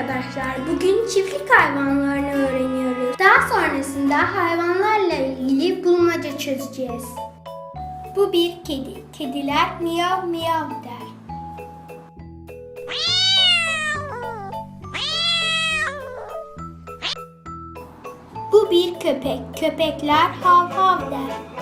arkadaşlar. Bugün çiftlik hayvanlarını öğreniyoruz. Daha sonrasında hayvanlarla ilgili bulmaca çözeceğiz. Bu bir kedi. Kediler miyav miyav der. Bu bir köpek. Köpekler hav hav der.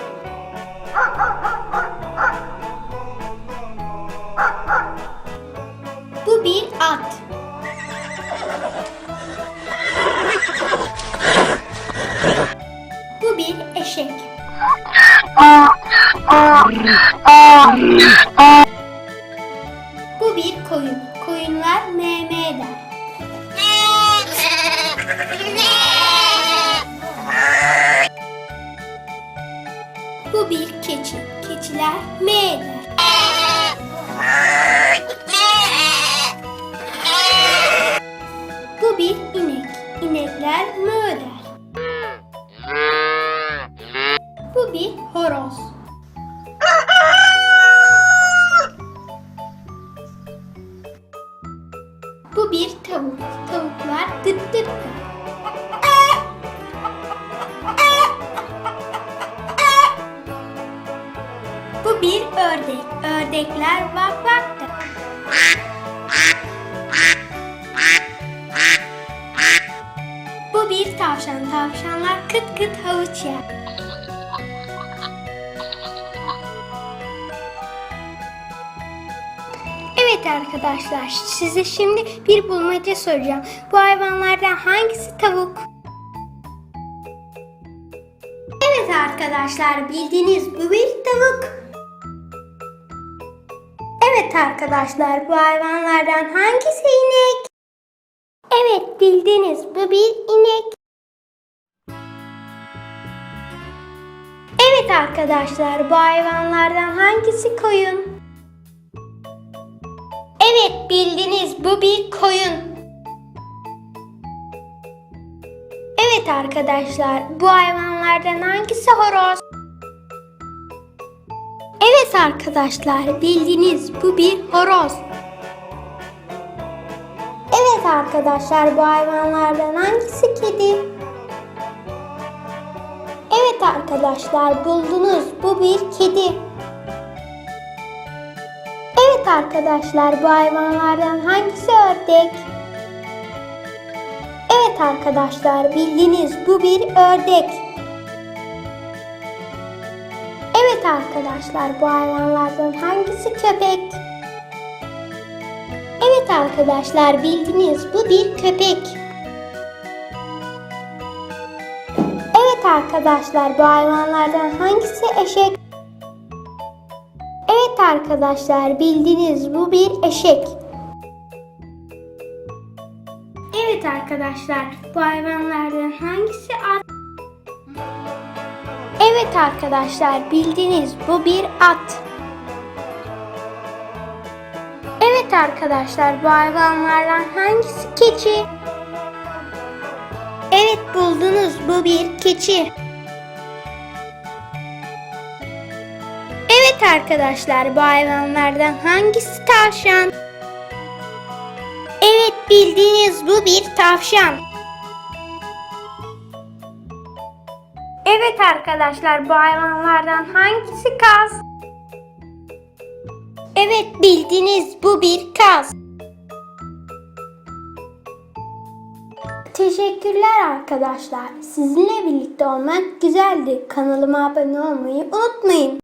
Bu bir koyun. Koyunlar meme der. Bu bir keçi. Keçiler me der. Bu bir inek. İnekler mö der. Ördekler vak vak der. Bu bir tavşan. Tavşanlar kıt kıt havuç yer. Evet arkadaşlar, size şimdi bir bulmaca soracağım. Bu hayvanlardan hangisi tavuk? Evet arkadaşlar, bildiğiniz bu bir tavuk. Evet arkadaşlar, bu hayvanlardan hangisi inek? Evet, bildiniz bu bir inek. Evet arkadaşlar, bu hayvanlardan hangisi koyun? Evet bildiniz bu bir koyun. Evet arkadaşlar bu hayvanlardan hangisi horoz? Evet arkadaşlar bildiniz bu bir horoz. Evet arkadaşlar bu hayvanlardan hangisi kedi? Evet arkadaşlar buldunuz bu bir kedi. Evet arkadaşlar bu hayvanlardan hangisi ördek? Evet arkadaşlar bildiniz bu bir ördek. Evet arkadaşlar bu hayvanlardan hangisi köpek? Evet arkadaşlar bildiniz bu bir köpek. Evet arkadaşlar bu hayvanlardan hangisi eşek? Evet arkadaşlar bildiniz bu bir eşek. Evet arkadaşlar bu hayvanlardan hangisi at? Evet arkadaşlar bildiniz bu bir at. Evet arkadaşlar bu hayvanlardan hangisi keçi? Evet buldunuz bu bir keçi. Evet arkadaşlar bu hayvanlardan hangisi tavşan? Evet bildiğiniz bu bir tavşan. Evet arkadaşlar bu hayvanlardan hangisi kaz? Evet bildiğiniz bu bir kaz. Teşekkürler arkadaşlar. Sizinle birlikte olmak güzeldi. Kanalıma abone olmayı unutmayın.